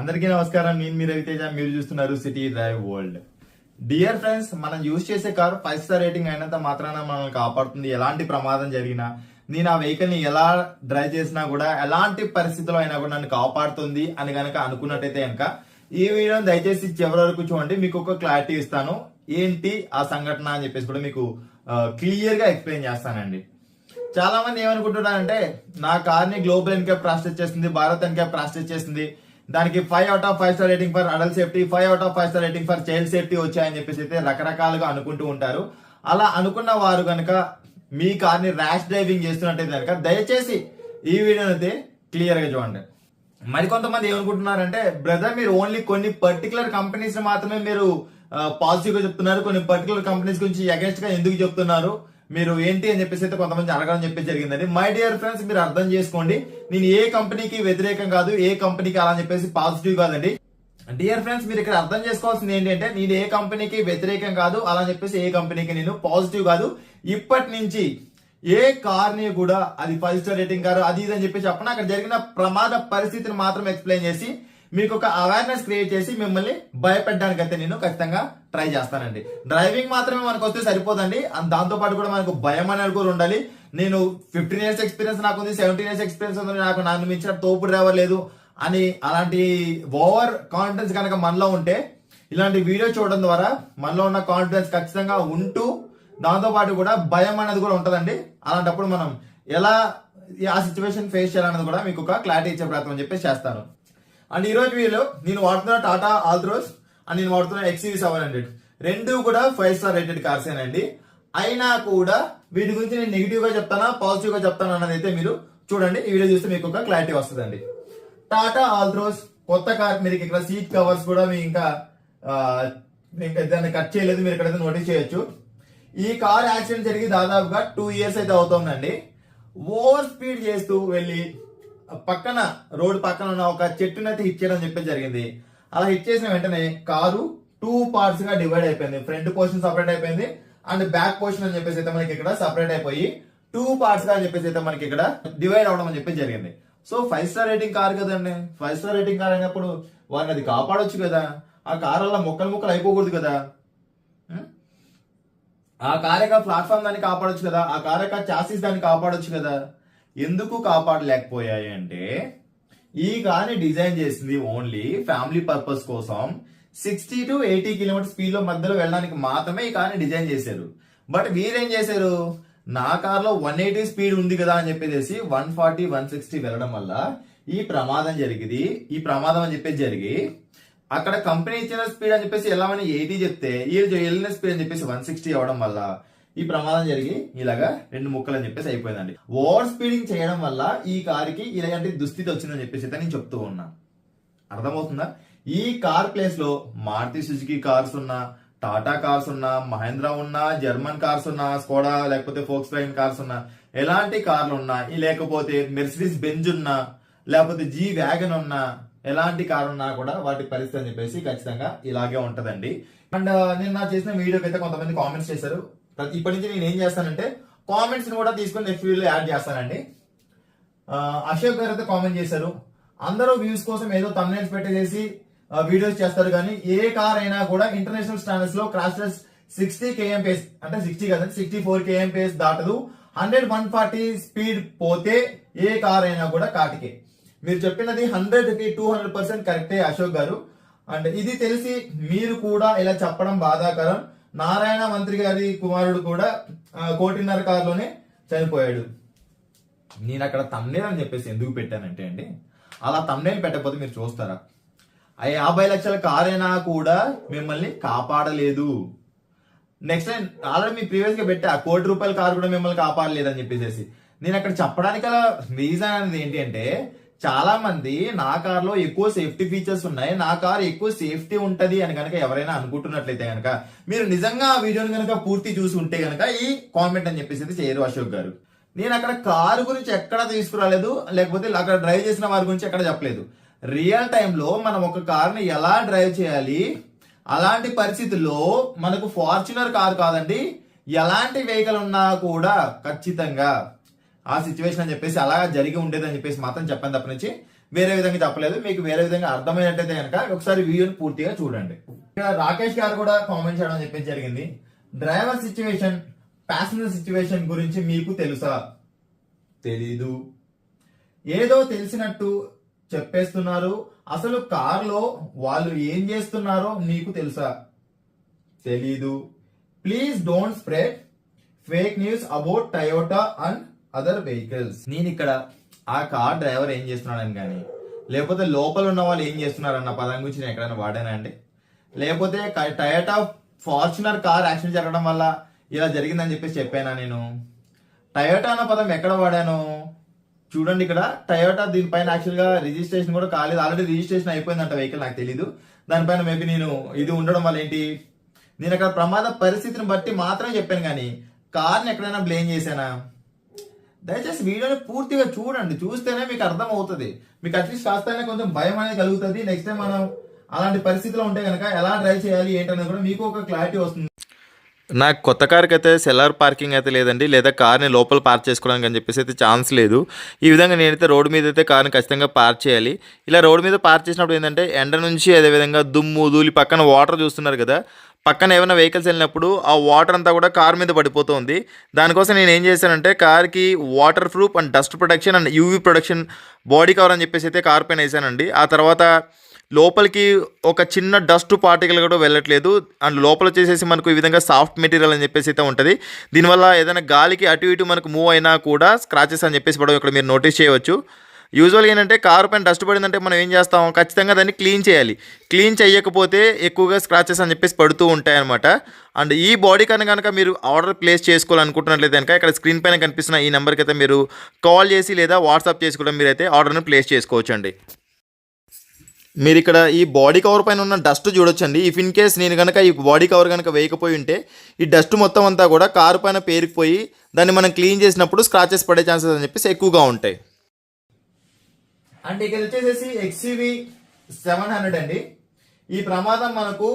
అందరికీ నమస్కారం. నేను మీరు రవితేజ. మీరు చూస్తున్నారు City Drive World. Dear friends మనం యూజ్ చేసే కారు ఫైవ్ స్టార్ రేటింగ్ అయినంత మాత్రాన మనల్ని కాపాడుతుంది. ఎలాంటి ప్రమాదం జరిగినా నేను ఆ వెహికల్ని ఎలా డ్రైవ్ చేసినా కూడా ఎలాంటి పరిస్థితుల్లో అయినా కూడా నన్ను కాపాడుతుంది అని కనుక అనుకున్నట్టయితే కనుక ఈ వీడియోని దయచేసి చివరి వరకు చూడండి. మీకు ఒక క్లారిటీ ఇస్తాను. ఏంటి ఆ సంఘటన అని చెప్పేసి కూడా మీకు క్లియర్గా ఎక్స్ప్లెయిన్ చేస్తానండి. చాలా మంది ఏమనుకుంటున్నారంటే నా కార్ని గ్లోబల్ ఎన్కేప్ ప్రాసెస్ చేస్తుంది భారత్ ఎన్కేప్ ప్రాసెస్ చేస్తుంది దానికి five out of five star rating for adult safety five out of five star rating for child safety వచ్చాయని చెప్పేసి అయితే రకరకాలుగా అనుకుంటూ ఉంటారు. అలా అనుకున్న వారు కనుక మీ కార్ని ర్యాష్ డ్రైవింగ్ చేస్తున్నట్టయితే కనుక దయచేసి ఈ వీడియోని అయితే క్లియర్గా చూడండి. మరికొంతమంది ఏమనుకుంటున్నారంటే బ్రదర్ మీరు ఓన్లీ కొన్ని పర్టికులర్ కంపెనీస్ మాత్రమే మీరు పాజిటివ్గా చెప్తున్నారు. కొన్ని పర్టికులర్ కంపెనీస్ గురించి అగేన్స్ట్గా ఎందుకు చెప్తున్నారు? మీరు ఏంటి అని చెప్పేసి అయితే కొంతమంది అడగడం చెప్పేసి జరిగిందండి. మై డియర్ ఫ్రెండ్స్ మీరు అర్థం చేసుకోండి. నేను ఏ కంపెనీకి వ్యతిరేకం కాదు ఏ కంపెనీకి అలా అని చెప్పేసి పాజిటివ్ కాదండి. డియర్ ఫ్రెండ్స్ మీరు ఇక్కడ అర్థం చేసుకోవాల్సింది ఏంటంటే నేను ఏ కంపెనీకి వ్యతిరేకం కాదు అలా అని చెప్పేసి ఏ కంపెనీకి నేను పాజిటివ్ కాదు. ఇప్పటి నుంచి ఏ కార్ని కూడా అది ఫైవ్ స్టార్ రేటింగ్ కారు అది ఇది అని చెప్పి చెప్పిన అక్కడ జరిగిన ప్రమాద పరిస్థితిని మాత్రం ఎక్స్ప్లెయిన్ చేసి మీకు ఒక అవేర్నెస్ క్రియేట్ చేసి మిమ్మల్ని భయపెట్టడానికి అయితే నేను ఖచ్చితంగా ట్రై చేస్తానండి. డ్రైవింగ్ మాత్రమే మనకు వస్తే సరిపోదండి దాంతో పాటు కూడా మనకు భయం అనేది కూడా ఉండాలి. నేను ఫిఫ్టీన్ ఇయర్స్ ఎక్స్పీరియన్స్ నాకు ఉంది సెవెంటీన్ ఇయర్స్ ఎక్స్పీరియన్స్ ఉంది నాకు నన్ను మించిన తోపు డ్రైవర్ లేదు అని అలాంటి ఓవర్ కాన్ఫిడెన్స్ కనుక మనలో ఉంటే ఇలాంటి వీడియో చూడడం ద్వారా మనలో ఉన్న కాన్ఫిడెన్స్ ఖచ్చితంగా ఉంటూ దాంతో పాటు కూడా భయం అనేది కూడా ఉంటదండి. అలాంటప్పుడు మనం ఎలా ఆ సిచ్యువేషన్ ఫేస్ చేయాలన్నది కూడా మీకు ఒక క్లారిటీ ఇచ్చే ప్రయత్నం చెప్పేసి చేస్తాను. అండ్ ఈ రోజు వీడియోలో నేను వాడుతున్న టాటా ఆల్ట్రోస్ అండ్ నేను వాడుతున్న ఎక్సీవీ సెవెన్ హండ్రెడ్ రెండు కూడా ఫైవ్ స్టార్ రేటెడ్ కార్స్ ఏనండి. అయినా కూడా వీటి గురించి నేను నెగిటివ్గా చెప్తానా పాజిటివ్గా చెప్తానా అన్నది అయితే మీరు చూడండి. ఈ వీడియో చూస్తే మీకు ఒక క్లారిటీ వస్తుందండి. టాటా ఆల్ట్రోస్ కొత్త కార్ మీరు ఇక్కడ సీట్ కవర్స్ కూడా మీ ఇంకా దాన్ని కట్ చేయలేదు మీరు ఇక్కడ నోటీస్ చేయొచ్చు. ఈ కార్ యాక్సిడెంట్ జరిగి దాదాపుగా టూ ఇయర్స్ అయితే అవుతుందండి. ఓవర్ స్పీడ్ చేస్తూ వెళ్ళి పక్కన రోడ్ పక్కన ఉన్న ఒక చెట్టుని అయితే హిట్ చేయడం చెప్పి జరిగింది. అలా హిట్ చేసిన వెంటనే కారు టూ పార్ట్స్గా డివైడ్ అయిపోయింది. ఫ్రంట్ పోర్షన్ సపరేట్ అయిపోయింది అండ్ బ్యాక్ పోర్షన్ అని చెప్పేసి అయితే మనకి ఇక్కడ సపరేట్ అయిపోయి టూ పార్ట్స్గా అని చెప్పేసి అయితే మనకి ఇక్కడ డివైడ్ అవడం అని చెప్పి జరిగింది. So five star rating car కదండి. ఫైవ్ స్టార్ రేటింగ్ కార్ అయినప్పుడు వారిని అది కాపాడొచ్చు కదా. ఆ కార్ అలా మొక్కలు మొక్కలు అయిపోకూడదు కదా. ఆ కార్ యొక్క ప్లాట్ఫామ్ దాన్ని కాపాడొచ్చు కదా. ఆ కార్ యొక్క చాసీస్ దాన్ని కాపాడొచ్చు కదా. ఎందుకు కాపాడలేకపోయాయి అంటే ఈ కార్ డిజైన్ చేసింది ఓన్లీ ఫ్యామిలీ పర్పస్ కోసం. సిక్స్టీ టు ఎయిటీ కిలోమీటర్ స్పీడ్లో మధ్యలో వెళ్ళడానికి మాత్రమే ఈ కార్ని డిజైన్ చేశారు. బట్ వీరేం చేశారు? నా కార్లో వన్ ఎయిటీ స్పీడ్ ఉంది కదా అని చెప్పేసి వన్ ఫార్టీ వన్ సిక్స్టీ వెళ్ళడం వల్ల ఈ ప్రమాదం జరిగింది. ఈ ప్రమాదం అని చెప్పేసి జరిగి అక్కడ కంపెనీ ఇచ్చిన స్పీడ్ అని చెప్పేసి వెళ్ళమని ఎయిటీ చెప్తే వీళ్ళు వెళ్ళిన స్పీడ్ అని చెప్పేసి వన్ సిక్స్టీ అవ్వడం వల్ల ఈ ప్రమాదం జరిగి ఇలాగా రెండు ముక్కలు అని చెప్పేసి అయిపోయిందండి. ఓవర్ స్పీడింగ్ చేయడం వల్ల ఈ కారుకి ఇలాంటి దుస్థితి వచ్చిందని చెప్పేసి అయితే నేను చెప్తూ ఉన్నా. అర్థమవుతుందా? ఈ కార్ ప్లేస్లో మారుతి సుజుకి కార్స్ ఉన్నా టాటా కార్స్ ఉన్నా మహేంద్ర ఉన్నా జర్మన్ కార్స్ ఉన్నా స్కోడా లేకపోతే ఫోక్స్ వ్యాగన్ కార్స్ ఉన్నా ఎలాంటి కార్లు ఉన్నా లేకపోతే మెర్సిడీస్ బెంజ్ ఉన్నా లేకపోతే జీ వ్యాగన్ ఉన్నా ఎలాంటి కార్ ఉన్నా కూడా వాటి పరిస్థితి అని చెప్పేసి ఖచ్చితంగా ఇలాగే ఉంటదండి. అండ్ నేను నా చేసిన వీడియోకి అయితే కొంతమంది కామెంట్స్ చేశారు. ఇప్పటి నుంచి నేను ఏం చేస్తానంటే కామెంట్స్ని కూడా తీసుకొని నెక్స్ట్ వీడియోలో యాడ్ చేస్తానండి. అశోక్ గారు అయితే కామెంట్ చేశారు. అందరూ వ్యూస్ కోసం ఏదో తమ్నైల్స్ పెట్టేసి వీడియోస్ చేస్తారు కానీ ఏ కార్ అయినా కూడా ఇంటర్నేషనల్ స్టాండర్డ్స్లో క్రాష్ సిక్స్టీ కేఎం పేస్ అంటే సిక్స్టీ కదండి సిక్స్టీ ఫోర్ కేఎం పేస్ దాటదు. హండ్రెడ్ వన్ ఫార్టీ స్పీడ్ పోతే ఏ కార్ అయినా కూడా కాటికే. మీరు చెప్పినది హండ్రెడ్కి టూ హండ్రెడ్ పర్సెంట్ కరెక్టే అశోక్ గారు. అండ్ ఇది తెలిసి మీరు కూడా ఇలా చెప్పడం బాధాకరం. నారాయణ మంత్రి గారి కుమారుడు కూడా కోటిన్నర కారులోనే చనిపోయాడు. నేను అక్కడ తమ్నేల్ అని చెప్పేసి ఎందుకు పెట్టానంటే అండి అలా తమ్నేల్ పెట్టకపోతే మీరు చూస్తారా? ఆ యాభై లక్షల కారైనా కూడా మిమ్మల్ని కాపాడలేదు. నెక్స్ట్ టైం ఆల్రెడీ మీ ప్రీవియస్గా పెట్టా ఆ కోటి రూపాయల కారు కూడా మిమ్మల్ని కాపాడలేదు అని చెప్పేసి నేను అక్కడ చెప్పడానికి రీజన్ అనేది ఏంటి అంటే చాలా మంది నా కార్లో ఎక్కువ సేఫ్టీ ఫీచర్స్ ఉన్నాయి. నా కార్ ఎక్కువ సేఫ్టీ ఉంటది అని కనుక ఎవరైనా అనుకుంటున్నట్లయితే కనుక మీరు నిజంగా ఆ వీడియోని కనుక పూర్తి చూసి ఉంటే కనుక ఈ కామెంట్ అని చెప్పేసి చేయరు అశోక్ గారు. నేను అక్కడ కారు గురించి ఎక్కడ తీసుకురాలేదు లేకపోతే అక్కడ డ్రైవ్ చేసిన వారి గురించి ఎక్కడ చెప్పలేదు. రియల్ టైంలో మనం ఒక కార్ని ఎలా డ్రైవ్ చేయాలి అలాంటి పరిస్థితుల్లో మనకు ఫార్చునర్ కార్ కాదండి ఎలాంటి వెహికల్ ఉన్నా కూడా ఖచ్చితంగా ఆ సిచ్యువేషన్ అని చెప్పేసి అలా జరిగి ఉండేదని చెప్పేసి మాత్రం చెప్పాను తప్ప నుంచి వేరే విధంగా చెప్పలేదు. మీకు వేరే విధంగా అర్థమైనట్టయితే కనుక ఒకసారి వీడియోని పూర్తిగా చూడండి. ఇక్కడ రాకేష్ గారు కూడా కామెంట్ చేయడం చెప్పేసి జరిగింది. డ్రైవర్ సిచ్యువేషన్ ప్యాసింజర్ సిచ్యువేషన్ గురించి మీకు తెలుసా? తెలీదు. ఏదో తెలిసినట్టు చెప్పేస్తున్నారు. అసలు కారులో వాళ్ళు ఏం చేస్తున్నారో నీకు తెలుసా? తెలీదు. Please don't spread fake news about Toyota and other vehicles నేను ఇక్కడ ఆ కార్ డ్రైవర్ ఏం చేస్తున్నాడని కానీ లేకపోతే లోపల ఉన్న వాళ్ళు ఏం చేస్తున్నారన్న పదం గురించి నేను ఎక్కడైనా వాడానా అండి? లేకపోతే టయోటా ఫార్చునర్ కార్ యాక్సిడెంట్ జరగడం వల్ల ఇలా జరిగిందని చెప్పేసి చెప్పానా నేను? టయోటా అన్న పదం ఎక్కడ వాడాను? చూడండి ఇక్కడ టయోటా దీనిపైన యాక్చువల్గా రిజిస్ట్రేషన్ కూడా కాలేదు. ఆల్రెడీ రిజిస్ట్రేషన్ అయిపోయిందంట వెహికల్ నాకు తెలియదు దానిపైన మేబీ నేను ఇది ఉండడం వల్ల ఏంటి? నేను అక్కడ ప్రమాద పరిస్థితిని బట్టి మాత్రమే చెప్పాను కానీ కార్ని ఎక్కడైనా బ్లేమ్ చేశానా? దయచేసి వీడియోని పూర్తిగా చూడండి. చూస్తేనే మీకు అర్థం అవుతుంది మీకు అట్లీస్ట్ కాస్తేనే కొంచెం భయం అనేది కలుగుతుంది. నెక్స్ట్ టైం మనం అలాంటి పరిస్థితిలో ఉంటే కనుక ఎలా డ్రైవ్ చేయాలి ఏంటనేది కూడా మీకు ఒక క్లారిటీ వస్తుంది. నాకు కొత్త కార్కి అయితే సెల్లర్ పార్కింగ్ అయితే లేదండి. లేదా కార్ని లోపల పార్క్ చేసుకోవడానికి అని చెప్పేసి అయితే ఛాన్స్ లేదు. ఈ విధంగా నేనైతే రోడ్డు మీద అయితే కార్ని ఖచ్చితంగా పార్క్ చేయాలి. ఇలా రోడ్డు మీద పార్క్ చేసినప్పుడు ఏంటంటే ఎండ నుంచి అదేవిధంగా దుమ్ము ధూళి పక్కన వాటర్ చూస్తున్నారు కదా. పక్కన ఏమైనా వెహికల్స్ వెళ్ళినప్పుడు ఆ వాటర్ అంతా కూడా కార్ మీద పడిపోతుంది. దానికోసం నేను ఏం చేశానంటే కార్కి waterproof and dust protection and UV protection body cover అని చెప్పేసి అయితే కార్ పైన వేసానండి. ఆ తర్వాత లోపలికి ఒక చిన్న డస్ట్ పార్టికల్ కూడా వెళ్ళట్లేదు. అండ్ లోపల వచ్చేసేసి మనకు ఈ విధంగా సాఫ్ట్ మెటీరియల్ అని చెప్పేసి అయితే ఉంటుంది. దీనివల్ల ఏదైనా గాలికి అటు ఇటు మనకు మూవ్ అయినా కూడా స్క్రాచెస్ అని చెప్పేసి పడవ ఇక్కడ మీరు నోటీస్ చేయవచ్చు. యూజువల్గా ఏంటంటే కారు పైన డస్ట్ పడిందంటే మనం ఏం చేస్తాం? ఖచ్చితంగా దాన్ని క్లీన్ చేయాలి. క్లీన్ చేయకపోతే ఎక్కువగా స్క్రాచెస్ అని చెప్పేసి పడుతూ ఉంటాయి అనమాట అండ్ ఈ బాడీ కన్నా కనుక మీరు ఆర్డర్ ప్లేస్ చేసుకోవాలనుకుంటున్నట్లయితే కనుక ఇక్కడ స్క్రీన్ పైన కనిపిస్తున్న ఈ నెంబర్కి అయితే మీరు కాల్ చేసి లేదా వాట్సాప్ చేసి కూడా మీరైతే ఆర్డర్ని ప్లేస్ చేసుకోవచ్చు అండి మీరు ఇక్కడ ఈ బాడీ కవర్ పైన ఉన్న డస్ట్ చూడొచ్చండి. ఇఫ్ ఇన్ కేస్ నేను కనుక ఈ బాడీ కవర్ కనుక వేయకపోయి ఉంటే ఈ డస్ట్ మొత్తం అంతా కూడా కారు పైన పేరుకుపోయి దాన్ని మనం క్లీన్ చేసినప్పుడు స్క్రాచెస్ పడే ఛాన్సెస్ అని చెప్పేసి ఎక్కువగా ఉంటాయి. అంటే ఇక్కడ వచ్చేసేసి ఎక్స్యూవి సెవెన్ హండ్రెడ్ అండి. ఈ ప్రమాదం మనకు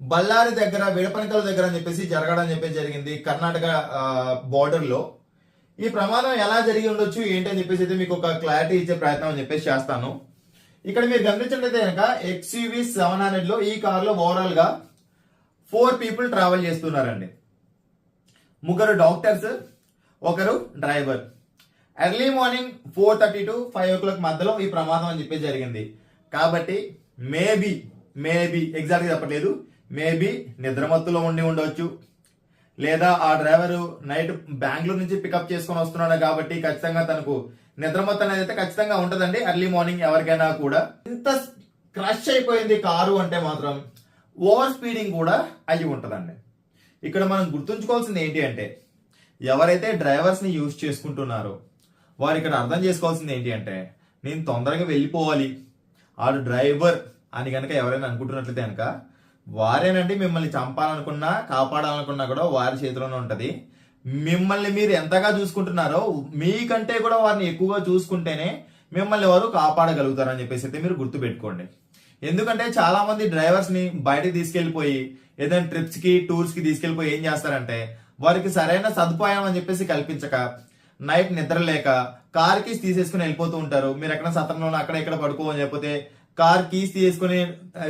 బళ్ళారి దగ్గర విడపనకల దగ్గర అని చెప్పేసి జరగడం చెప్పేసి జరిగింది కర్ణాటక బార్డర్లో. ఈ ప్రమాదం ఎలా జరిగి ఉండొచ్చు ఏంటి అని చెప్పేసి అయితే మీకు ఒక క్లారిటీ ఇచ్చే ప్రయత్నం అని చెప్పేసి చేస్తాను. ఇక్కడ మీరు గమనించినట్లయితే కనుక ఎక్స్యూవి సెవెన్ హండ్రెడ్లో ఈ కార్లో ఓవరాల్గా ఫోర్ పీపుల్ ట్రావెల్ చేస్తున్నారండి. ముగ్గురు డాక్టర్స్ ఒకరు driver early morning four thirty to five o'clock మధ్యలో ఈ ప్రమాదం అని చెప్పి జరిగింది. కాబట్టి మేబీ మేబీ ఎగ్జాక్ట్గా చెప్పట్లేదు. మేబీ నిద్రమత్తులో ఉండి ఉండవచ్చు లేదా ఆ డ్రైవరు నైట్ బెంగళూరు నుంచి పికప్ చేసుకొని వస్తున్నాడు కాబట్టి ఖచ్చితంగా తనకు నిద్రమత్తు అనేది అయితే ఖచ్చితంగా ఉంటదండి. ఎర్లీ మార్నింగ్ ఎవరికైనా కూడా. ఇంత క్రష్ అయిపోయింది కారు అంటే మాత్రం ఓవర్ స్పీడింగ్ కూడా అయ్యి ఉంటదండి. ఇక్కడ మనం గుర్తుంచుకోవాల్సింది ఏంటి అంటే ఎవరైతే డ్రైవర్స్ని యూజ్ చేసుకుంటున్నారో వారు ఇక్కడ అర్థం చేసుకోవాల్సింది ఏంటి అంటే నేను తొందరగా వెళ్ళిపోవాలి. ఆడు డ్రైవర్ అని కనుక ఎవరైనా అనుకుంటున్నట్లయితే కనుక వారేనండి మిమ్మల్ని చంపాలనుకున్నా కాపాడాలనుకున్నా కూడా వారి చేతిలోనే ఉంటుంది. మిమ్మల్ని మీరు ఎంతగా చూసుకుంటున్నారో మీకంటే కూడా వారిని ఎక్కువగా చూసుకుంటేనే మిమ్మల్ని వారు కాపాడగలుగుతారని చెప్పేసి అయితే మీరు గుర్తుపెట్టుకోండి. ఎందుకంటే చాలా మంది డ్రైవర్స్ని బయటకు తీసుకెళ్ళిపోయి ఏదైనా ట్రిప్స్కి టూర్స్కి తీసుకెళ్ళిపోయి ఏం చేస్తారంటే వారికి సరైన సదుపాయం అని చెప్పేసి కల్పించక నైట్ నిద్ర లేక కార్ కీస్ తీసేసుకుని వెళ్ళిపోతూ ఉంటారు. మీరు ఎక్కడ సత్రంలో అక్కడ ఇక్కడ పడుకోని లేకపోతే కార్ కీస్ తీసుకుని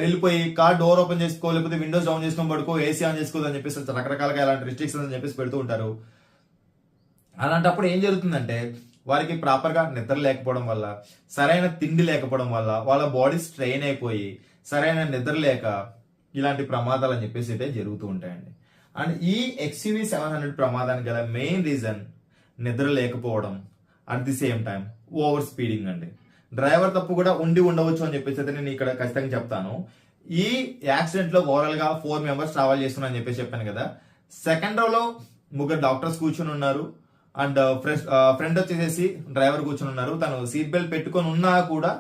వెళ్ళిపోయి కార్ డోర్ ఓపెన్ చేసుకో లేకపోతే విండోస్ డౌన్ చేసుకొని పడుకో ఏసీ ఆన్ చేసుకోదు అని చెప్పేసి రకరకాలుగా ఇలాంటి రిస్ట్రిక్షన్స్ అని చెప్పేసి పెడుతూ ఉంటారు. అలాంటప్పుడు ఏం జరుగుతుందంటే వారికి ప్రాపర్గా నిద్ర లేకపోవడం వల్ల సరైన తిండి లేకపోవడం వల్ల వాళ్ళ బాడీ స్ట్రెయిన్ అయిపోయి సరైన నిద్ర లేక ఇలాంటి ప్రమాదాలు అని చెప్పేసి అయితే జరుగుతూ ఉంటాయండి. అండ్ ఈ ఎక్స్యూవీ సెవెన్ హండ్రెడ్ ప్రమాదానికి గల మెయిన్ రీజన్ నిద్ర లేకపోవడం at the same time over speeding అండి. డ్రైవర్ తప్పు కూడా ఉండి ఉండవచ్చు అని చెప్పేసి అయితే నేను ఇక్కడ ఖచ్చితంగా చెప్తాను. ఈ యాక్సిడెంట్లో ఓవరాల్గా ఫోర్ మెంబర్స్ ట్రావెల్ చేస్తున్నా అని చెప్పేసి చెప్పాను కదా. సెకండ్ రోలో ముగ్గురు డాక్టర్స్ కూర్చుని ఉన్నారు. అండ్ ఫ్రెండ్ uh, uh, వచ్చేసేసి డ్రైవర్ కూర్చుని ఉన్నారు. తను సీట్ బెల్ట్ పెట్టుకొని ఉన్నా కూడా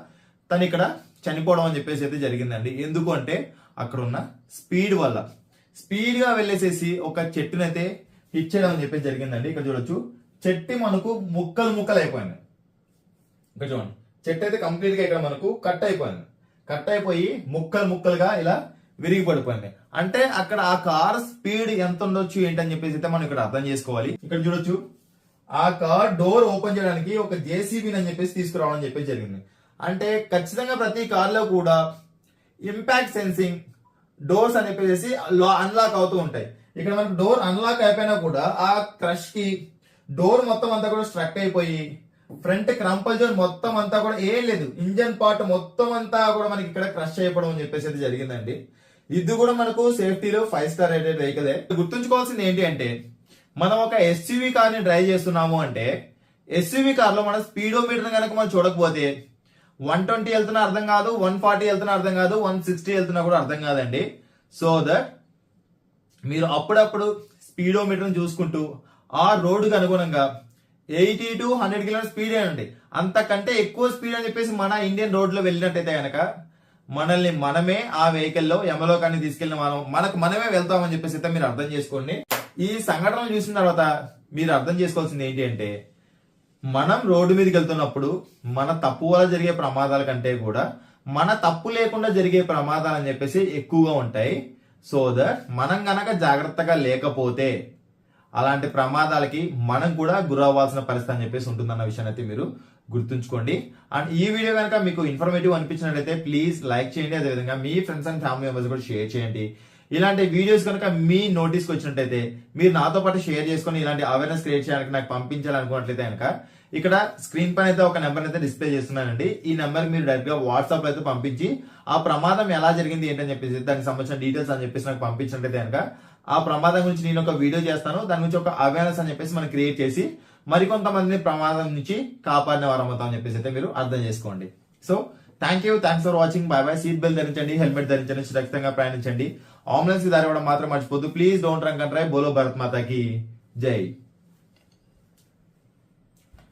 తను ఇక్కడ చనిపోవడం అని చెప్పేసి అయితే జరిగిందండి. ఎందుకు అంటే అక్కడ ఉన్న స్పీడ్ వల్ల. స్పీడ్గా వెళ్ళేసేసి ఒక చెట్టునైతే హిట్ చేయడం అని చెప్పేసి జరిగిందండి. ఇక్కడ చూడొచ్చు. చెట్టు మనకు ముక్కలు ముక్కలు అయిపోయింది ఇక్కడ చూడండి. చెట్టు అయితే కంప్లీట్గా ఇక్కడ మనకు కట్ అయిపోయింది. కట్ అయిపోయి ముక్కలు ముక్కలుగా ఇలా విరిగి పడిపోయింది అంటే అక్కడ ఆ కార్ స్పీడ్ ఎంత ఉండొచ్చు ఏంటని చెప్పేసి అయితే మనం ఇక్కడ అర్థం చేసుకోవాలి. ఇక్కడ చూడొచ్చు. ఆ కార్ డోర్ ఓపెన్ చేయడానికి ఒక జేసీబీని అని చెప్పేసి తీసుకురావడం అని చెప్పేసి జరిగింది. అంటే ఖచ్చితంగా ప్రతి కార్లో కూడా ఇంపాక్ట్ సెన్సింగ్ డోర్స్ అని చెప్పేసి అన్లాక్ అవుతూ ఉంటాయి. ఇక్కడ మనకు డోర్ అన్లాక్ అయిపోయినా కూడా ఆ క్రష్కి డోర్ మొత్తం అంతా కూడా స్ట్రక్ అయిపోయి ఫ్రంట్ క్రంపల్ జోన్ మొత్తం అంతా కూడా ఏం లేదు. ఇంజన్ పార్ట్ మొత్తం అంతా కూడా మనకి ఇక్కడ క్రష్ అయిపోవడం అని చెప్పేసి అయితే జరిగిందండి. ఇది కూడా మనకు సేఫ్టీలో ఫైవ్ స్టార్ రేటెడ్ వెహికలే గుర్తుంచుకోవాల్సింది ఏంటి అంటే మనం ఒక ఎస్యూవి కార్ని డ్రైవ్ చేస్తున్నాము అంటే ఎస్యూవి కార్లో మన స్పీడోమీటర్ కనుక మనం చూడకపోతే వన్ ట్వంటీ వెళ్తున్నా అర్థం కాదు వన్ ఫార్టీ వెళ్తున్నా అర్థం కాదు వన్ సిక్స్టీ వెళ్తున్నా కూడా అర్థం కాదండి. సో దట్ మీరు అప్పుడప్పుడు స్పీడోమీటర్ చూసుకుంటూ ఆ రోడ్డుకు అనుగుణంగా eighty to hundred kilometer speed అండి అంతకంటే ఎక్కువ స్పీడ్ అని చెప్పేసి మన ఇండియన్ రోడ్లో వెళ్ళినట్టయితే కనుక మనల్ని మనమే ఆ వెహికల్లో యమలోకాన్ని తీసుకెళ్ళిన మనం మనకు మనమే వెళ్తామని చెప్పేసి అయితే మీరు అర్థం చేసుకోండి. ఈ సంఘటనలు చూసిన తర్వాత మీరు అర్థం చేసుకోవాల్సింది ఏంటి అంటే మనం రోడ్డు మీదకి వెళ్తున్నప్పుడు మన తప్పు వల్ల జరిగే ప్రమాదాల కంటే కూడా మన తప్పు లేకుండా జరిగే ప్రమాదాలు అని చెప్పేసి ఎక్కువగా ఉంటాయి. సో దట్ మనం గనక జాగ్రత్తగా లేకపోతే అలాంటి ప్రమాదాలకి మనం కూడా గురవ్వాల్సిన పరిస్థితి అని చెప్పేసి ఉంటుందన్న విషయాన్ని అయితే మీరు గుర్తుంచుకోండి. అండ్ ఈ వీడియో కనుక మీకు ఇన్ఫర్మేటివ్ అనిపించినట్లయితే ప్లీజ్ లైక్ చేయండి. అదేవిధంగా మీ ఫ్రెండ్స్ అండ్ ఫ్యామిలీ మెంబర్స్ కూడా షేర్ చేయండి. ఇలాంటి వీడియోస్ కనుక మీ నోటీస్కి వచ్చినట్టయితే మీరు నాతో పాటు షేర్ చేసుకొని ఇలాంటి అవేర్నెస్ క్రియేట్ చేయడానికి నాకు పంపించాలనుకున్నట్లయితే కనుక ఇక్కడ స్క్రీన్ పైన అయితే ఒక నెంబర్ అయితే డిస్ప్లే చేస్తున్నానండి. ఈ నెంబర్ మీరు డైరెక్ట్గా వాట్సాప్ అయితే పంపించి ఆ ప్రమాదం ఎలా జరిగింది ఏంటని చెప్పేసి దానికి సంబంధించిన డీటెయిల్స్ అని చెప్పేసి నాకు పంపించినట్టయితే కనుక. ఆ ప్రమాదం గురించి నేను ఒక వీడియో చేస్తాను. దాని గురించి ఒక అవేర్నెస్ అని చెప్పేసి మనం క్రియేట్ చేసి మరికొంతమందిని ప్రమాదం నుంచి కాపాడిన వారం అవుతాం అని చెప్పేసి అయితే మీరు అర్థం చేసుకోండి. So thank you thanks for watching bye bye seat belt ధరించండి హెల్మెట్ ధరించండి సురక్షితంగా ప్రయాణించండి. అంబులెన్స్ దారి ఇవ్వడం మాత్రం మర్చిపోద్దు please don't drink and drive బోలో భరత్ మాతాకి జై